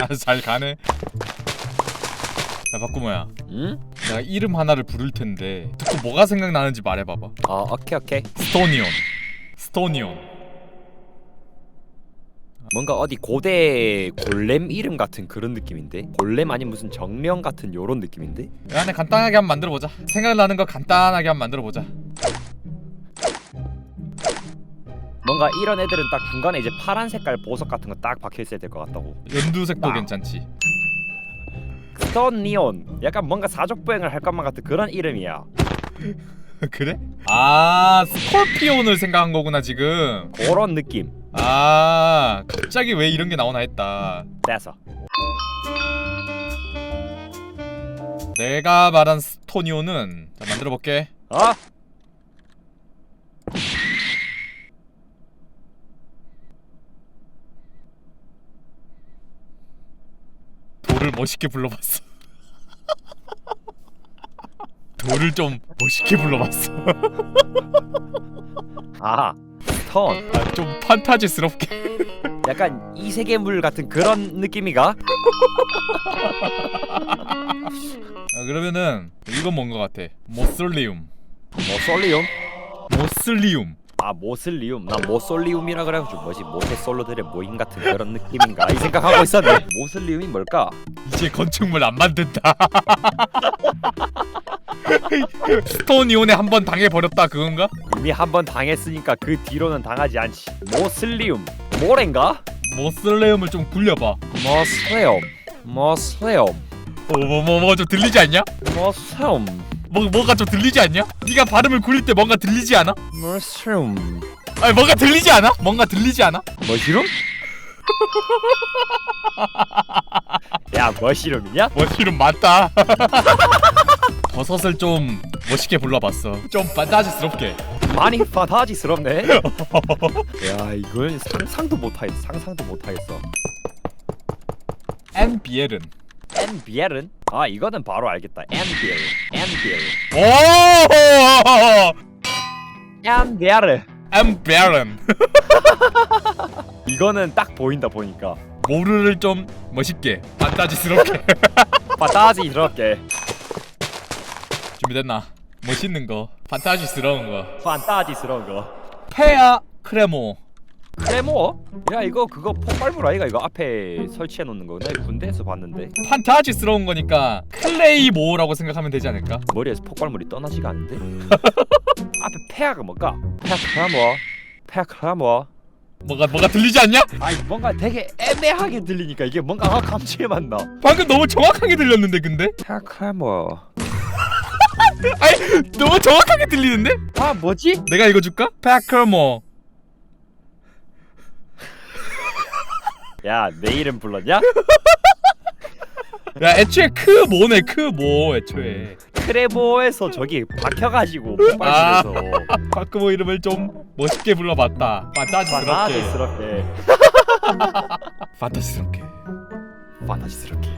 아, 잘 가네. 야 바꾸모야. 응? 내가 이름 하나를 부를 텐데 듣고 뭐가 생각나는지 말해봐봐. 어 오케이 오케이 스토니온. 스토니온. 뭔가 어디 고대 골렘 이름 같은 그런 느낌인데 골렘 아니 무슨 정령 같은 요런 느낌인데 야, 내 간단하게 한번 만들어 보자. 생각나는 거 간단하게 한번 만들어 보자. 뭔가 이런 애들은 딱 중간에 이제 파란 색깔 보석 같은 거 딱 박혀 있어야 될 것 같다고 연두색도 아. 괜찮지. 스톤 니온 약간 뭔가 사족 보행을 할 것만 같은 그런 이름이야 그래? 아 스콜피온을 생각한 거구나 지금. 그런 느낌 아 갑자기 왜 이런 게 나오나 했다. 됐어 내가 말한 스토니온은 자 만들어 볼게. 어? 멋있게 불러봤어. 돌을 좀 멋있게 불러봤어. 아 스톤 아, 좀 판타지스럽게. 약간 이 세계물 같은 그런 느낌이가? 아, 그러면은 이건 뭔거 같아? 모솔리움. 모솔리움? 모슬리움. 아 모슬리움 나 모솔리움이라 그래가지고 뭐지 모태솔로들의 모임 같은 그런 느낌인가 이 생각하고 있었네 모슬리움이 뭘까? 이제 건축물 안 만든다. 스토니온에 한 번 당해 버렸다 그건가? 이미 한 번 당했으니까 그 뒤로는 당하지 않지 모슬리움 모래인가? 모슬레움을 좀 굴려봐. 모슬리움 모슬리움 어뭐뭐 뭐좀 들리지 않냐? 모슬리움 뭐 뭐가 좀 들리지 않냐? 네가 발음을 굴릴 때 뭔가 들리지 않아? 머쉬룸 아니 뭔가 들리지 않아? 뭔가 들리지 않아? 머쉬룸? 야 머쉬룸이냐? 머시룸 맞다. 버섯을 좀 멋있게 불러봤어. 좀 판타지스럽게. 많이 판타지스럽네 야 이걸 상상도 못하겠어 상상도 못하겠어 엔비엘은. 엔비엘은? 아 이거는 바로 알겠다 엔비엘 엔비엘 오! 엔비엘 엔비엘은. 이거는 딱 보인다 보니까 모르를 좀 멋있게 판타지스럽게. 판타지스럽게 준비됐나? 멋있는 거, 판타지스러운 거. 판타지스러운 거 페아 크레모. 크레모? 야 이거 그거 폭발물 아이가 이거 앞에 설치해 놓는 거나 군대에서 봤는데 판타지스러운 거니까 클레이 모라고 생각하면 되지 않을까? 머리에서 폭발물이 떠나지가 않는데 앞에 페아가 뭘까? 페아 크레모 페아 크레모 뭐가 뭐가 들리지 않냐? 아니 뭔가 되게 애매하게 들리니까 이게 뭔가 감칠맛 나 방금 너무 정확하게 들렸는데 근데? 페아 크레모 아니 너무 정확하게 들리는데? 아 뭐지? 내가 읽어줄까? 페아 크레모. 야 내 이름 불렀냐? 야 애초에 크모네 크모 애초에. 크레모에서 저기 박혀가지고 폭발물에서 파크모 이름을 좀 멋있게 불러봤다. 판타지스럽게. 판타지스럽게 판타지스럽게. 판타지스럽게